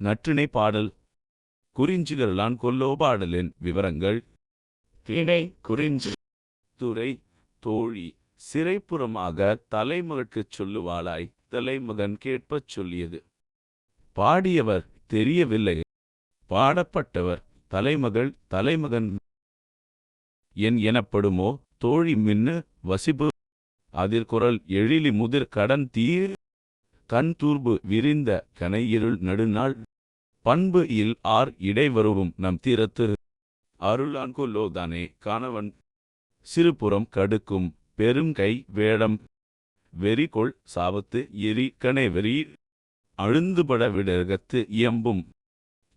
நற்றிணை பாடல். குறிஞ்சிகளான் கொல்லோ பாடலின் விவரங்கள். திணை குறிஞ்சி. துறை தோழி. சிறைப்புறமாக தலைமகற்குச் சொல்லுவாளாய். தலைமகன் கேட்பச் சொல்லியது. பாடியவர் தெரியவில்லை. பாடப்பட்டவர் தலைமகள் தலைமகன். என் எனப்படுமோ? தோழி மின்னு வசிப்பு அதிர் குரல் எழிலி முதிர் கடன் தீர் கண் தூர்பு விரிந்த கனையிருள் நடுநாள். பண்பு இல் ஆர் இடைவருவும் நம் தீரத்து. அருளான்கொல்லோதானே காணவன். சிறுபுறம் கடுக்கும் பெருங்கை வேடம். வெறிகொள் சாவத்து எரி கணை வெறி. அழுந்துபட விடகத்து இயம்பும்.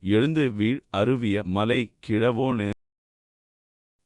எழுந்து வீழ் அருவிய மலை கிழவோனு.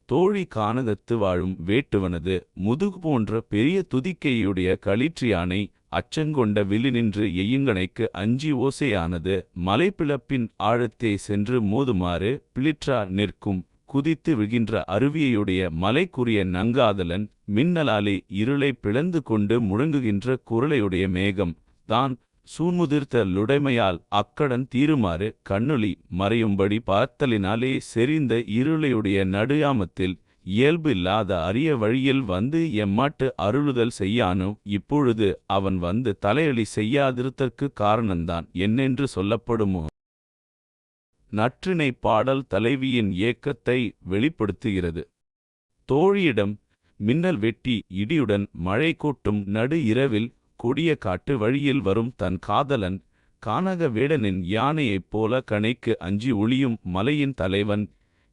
தோழி கானகத்து வாழும் வேட்டுவனது முதுகு போன்ற பெரிய துதிக்கையுடைய களிற்றியானை அச்சங்கொண்ட வில்லினின்று எய்யுங்கணைக்கு அஞ்சி ஓசையானது மலைப்பிளப்பின் ஆழத்தே சென்று மோதுமாறு பிளிற்றா நிற்கும். குதித்து விழுகின்ற அருவியையுடைய மலைக்குரிய நங்காதலன் மின்னலாலே இருளை பிளந்து கொண்டு முழங்குகின்ற குரலையுடைய மேகம். தான் சூன்முதிர்த்த லுடைமையால் அக்கடன் தீருமாறு கண்ணுளி மறையும்படி பார்த்தலினாலே செறிந்த இருளையுடைய நடுயாமத்தில் இயல்பு இல்லாத அரிய வழியில் வந்து எம்மாட்டு அருளுதல் செய்யானோ இப்பொழுது அவன் வந்து தலையளி செய்யாதிருத்தற்கு காரணந்தான் என்னென்று சொல்லப்படுமோ? நற்றினை பாடல் தலைவியின் ஏக்கத்தை வெளிப்படுத்துகிறது. தோழியிடம் மின்னல் வெட்டி இடியுடன் மழை கொட்டும் நடு இரவில் கொடிய காட்டு வழியில் வரும் தன் காதலன் கானக வேடனின் யானையைப் போல கணைக்கு அஞ்சி ஒளியும் மலையின் தலைவன்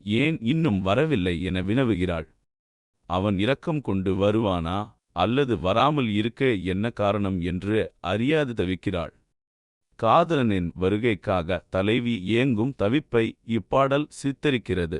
ஏன் இன்னும் வரவில்லை என வினவுகிறாள். அவன் இரக்கம் கொண்டு வருவானா அல்லது வராமல் இருக்க என்ன காரணம் என்று அறியாது தவிக்கிறாள். காதலனின் வருகைக்காக தலைவி ஏங்கும் தவிப்பை இப்பாடல் சித்தரிக்கிறது.